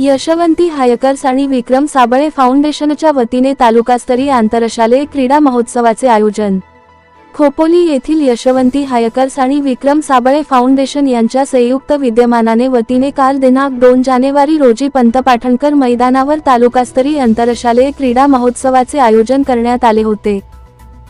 यशवंती हायकर्स आणि विक्रम साबळे फाउंडेशनच्या वतीने तालुकास्तरीय आंतरशालेय क्रीडा महोत्सवाचे आयोजन. खोपोली येथील यशवंती हायकर्स आणि विक्रम साबळे फाउंडेशन यांच्या संयुक्त विद्यमानाने वतीने काल दिनांक दोन जानेवारी रोजी पंतपाठणकर मैदानावर तालुकास्तरीय आंतरशालेय क्रीडा महोत्सवाचे आयोजन करण्यात आले होते.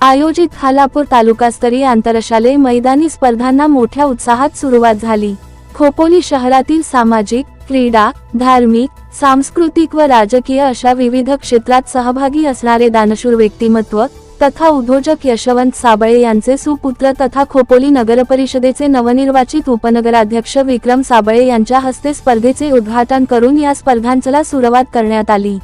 आयोजित खालापूर तालुकास्तरीय आंतरशालेय मैदानी स्पर्धांना मोठ्या उत्साहात सुरुवात झाली. खोपोली शहरातील सामाजिक क्रीडा धार्मिक सांस्कृतिक व राजकीय अशा विविध क्षेत्रात सहभागी असणारे दानशूर व्यक्तिमत्व तथा उद्योजक यशवंत साबळे यांचे सुपुत्र तथा खोपोली नगरपरिषदेचे नवनिर्वाचित उपनगराध्यक्ष विक्रम साबळे यांच्या हस्ते स्पर्धेचे उद्घाटन करून या स्पर्धांचला सुरुवात करण्यात आली.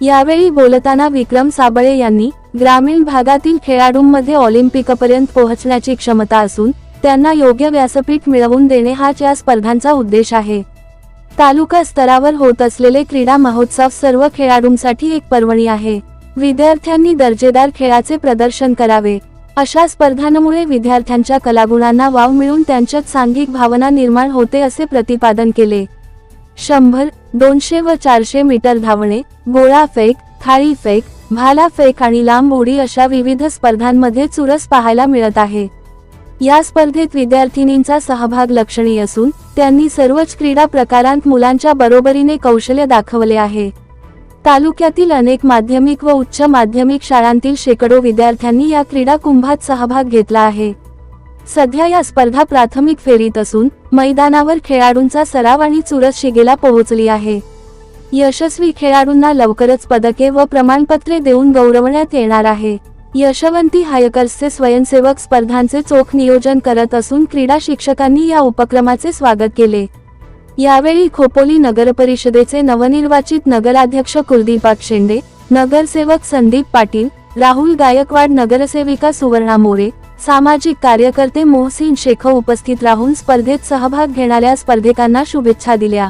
यावेळी बोलताना विक्रम साबळे यांनी ग्रामीण भागातील खेळाडूंमध्ये ऑलिम्पिकपर्यंत पोहोचण्याची क्षमता असून त्यांना योग्य व्यासपीठ मिळवून देणे हाच या स्पर्धांचा उद्देश आहे. तालुका स्तरावर होत असलेले क्रीडा महोत्सव सर्व खेळाडूंसाठी एक पर्वणी आहे. विद्यार्थ्यांनी दर्जेदार खेळाचे प्रदर्शन करावे. अशा स्पर्धांमुळे विद्यार्थ्यांच्या कलागुणांना वाव मिळून त्यांच्यात सांघिक भावना निर्माण होते असे प्रतिपादन केले. शंभर दोनशे व चारशे मीटर धावणे गोळा फेक थाळी फेक भाला फेक आणि लांब उडी अशा विविध स्पर्धांमध्ये चुरस पाहायला मिळत आहे. या स्पर्धेत विद्यार्थिनींचा सहभाग लक्षणीय असून त्यांनी सर्वच क्रीडा प्रकारांत मुलांच्या बरोबरीने कौशल्य दाखवले आहे. तालुक्यातील अनेक माध्यमिक व उच्च माध्यमिक शाळांतील शेकडो विद्यार्थ्यांनी या क्रीडा कुंभात सहभाग घेतला आहे. सध्या या स्पर्धा प्राथमिक फेरीत असून मैदानावर खेळाडूंचा सराव आणि चुरस शिगेला पोहोचली आहे. यशस्वी खेळाडूंना लवकरच पदके व प्रमाणपत्रे देऊन गौरवण्यात येणार आहे. यशवंती हायकर्सचे स्वयंसेवक स्पर्धांचे चोख नियोजन करत असून क्रीडा शिक्षकांनी या उपक्रमाचे स्वागत केले. यावेळी खोपोली नगरपरिषदेचे नवनिर्वाचित नगराध्यक्ष कुलदीपाक शेंडे नगरसेवक संदीप पाटील राहुल गायकवाड नगरसेविका सुवर्णा मोरे सामाजिक कार्यकर्ते मोहसिन शेख उपस्थित राहून स्पर्धेत सहभाग घेणाऱ्या स्पर्धकांना शुभेच्छा दिल्या.